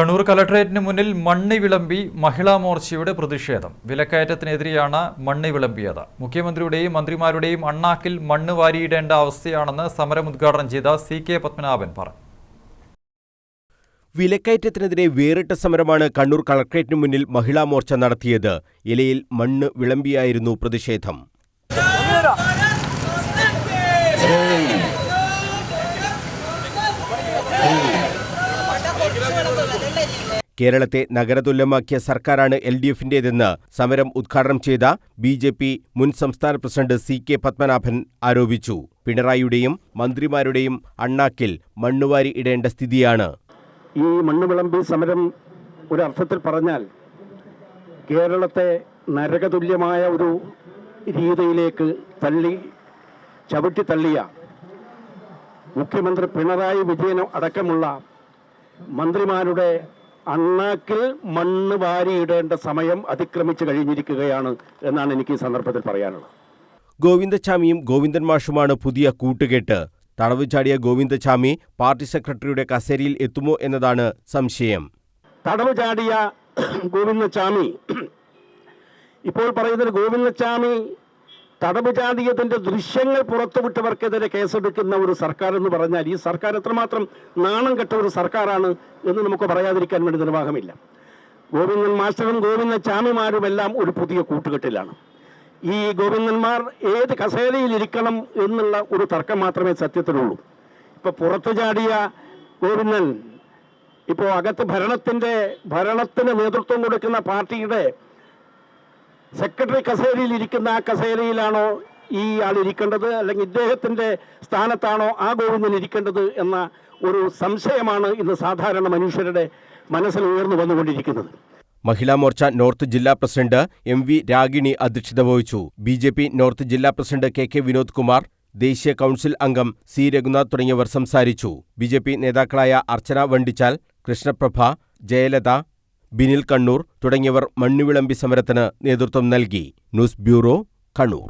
കണ്ണൂർ കലക്ടറേറ്റിന് മുന്നിൽ മണ്ണി വിളമ്പി മഹിളാ മോർച്ചയുടെ പ്രതിഷേധം. വിലക്കയറ്റത്തിനെതിരെയാണ് മണ്ണി വിളമ്പിയത്. മുഖ്യമന്ത്രിയുടെയും മന്ത്രിമാരുടെയും അണ്ണാക്കിൽ മണ്ണ് വാരിയിടേണ്ട അവസ്ഥയാണെന്ന് സമരം ഉദ്ഘാടനം ചെയ്ത സി കെ പത്മനാഭൻ പറഞ്ഞു. വിലക്കയറ്റത്തിനെതിരെ വേറിട്ട സമരമാണ് കണ്ണൂർ കളക്ട്രേറ്റിന് മുന്നിൽ മഹിളാ മോർച്ച നടത്തിയത്. ഇലയിൽ മണ്ണ് വിളമ്പിയായിരുന്നു പ്രതിഷേധം. കേരളത്തെ നഗരതുല്യമാക്കിയ സർക്കാരാണ് എൽ ഡി എഫിന്റേതെന്ന് സമരം ഉദ്ഘാടനം ചെയ്ത ബി ജെ പി മുൻ സംസ്ഥാന പ്രസിഡന്റ് സി കെ പത്മനാഭൻ ആരോപിച്ചു. പിണറായിയുടെയും മന്ത്രിമാരുടെയും അണ്ണാക്കിൽ മണ്ണുവാരി ഇടേണ്ട സ്ഥിതിയാണ്. ഈ മണ്ണുവിളമ്പി സമരം ഒരർത്ഥത്തിൽ പറഞ്ഞാൽ കേരളത്തെ നരകതുല്യമായ ഒരു രീതിയിലേക്ക് തള്ളി ചവിട്ടി തള്ളിയ മുഖ്യമന്ത്രി പിണറായി വിജയൻ അടക്കമുള്ള മന്ത്രിമാരുടെ അണ്ണാക്കിൽ മണ്ണ് വാരിയിടേണ്ട സമയം അതിക്രമിച്ചു കഴിഞ്ഞിരിക്കുകയാണ് എന്നാണ് എനിക്ക് ഈ സന്ദർഭത്തിൽ പറയാനുള്ളത്. ഗോവിന്ദച്ചാമിയും ഗോവിന്ദൻ മാഷുമാണ് പുതിയ കൂട്ടുകെട്ട്. തടവ് ചാടിയ ഗോവിന്ദച്ചാമി പാർട്ടി സെക്രട്ടറിയുടെ കസേരയിൽ എത്തുമോ എന്നതാണ് സംശയം. തടവ് ചാടിയ ഗോവിന്ദച്ചാമി ഇപ്പോൾ പറയുന്നത് ഗോവിന്ദച്ചാമി തടവ് ചാടിയതിന്റെ ദൃശ്യങ്ങൾ പുറത്തുവിട്ടവർക്കെതിരെ കേസെടുക്കുന്ന ഒരു സർക്കാർ എന്ന് പറഞ്ഞാൽ ഈ സർക്കാർ എത്രമാത്രം നാണം കെട്ട ഒരു സർക്കാരാണ് എന്ന് നമുക്ക് പറയാതിരിക്കാൻ വേണ്ടി നിർവാഹമില്ല. ഗോവിന്ദൻ മാസ്റ്ററും ഗോവിന്ദച്ചാമിമാരുമെല്ലാം ഒരു പുതിയ കൂട്ടുകെട്ടിലാണ്. ഈ ഗോവിന്ദന്മാർ ഏത് കസേരയിൽ ഇരിക്കണം എന്നുള്ള ഒരു തർക്കം മാത്രമേ സത്യത്തിലുള്ളൂ. ഇപ്പൊ പുറത്തു ചാടിയ ഗോവിന്ദൻ ഇപ്പോൾ അകത്ത് ഭരണത്തിന്റെ ഭരണത്തിന് നേതൃത്വം കൊടുക്കുന്ന പാർട്ടിയുടെ സെക്രട്ടറി കസേരയിൽ ഇരിക്കുന്ന ആ കസേരയിലാണോ ഈ ആൾ ഇരിക്കേണ്ടത്? അല്ലെങ്കിൽ ഇദ്ദേഹത്തിന്റെ സ്ഥാനത്താണോ ആ ഗോവിന്ദൻ ഇരിക്കേണ്ടത് എന്ന ഒരു സംശയമാണ് ഇന്ന് സാധാരണ മനുഷ്യരുടെ മനസ്സിൽ ഉയർന്നു വന്നുകൊണ്ടിരിക്കുന്നത്. മഹിളാ മോർച്ച നോർത്ത് ജില്ലാ പ്രസിഡന്റ് എം വി രാഗിണി അധ്യക്ഷത വഹിച്ചു. ബി ജെ പി നോർത്ത് ജില്ലാ president K K Vinod Kumar ദേശീയ കൗൺസിൽ അംഗം സി രഘുനാഥ് തുടങ്ങിയവർ സംസാരിച്ചു. ബി നേതാക്കളായ അർച്ചന വണ്ടിച്ചാൽ കൃഷ്ണപ്രഭ ജയലത ബിനിൽ കണ്ണൂർ തുടങ്ങിയവർ മണ്ണുവിളമ്പി സമരത്തിന് നേതൃത്വം നൽകി. News bureau Kannur.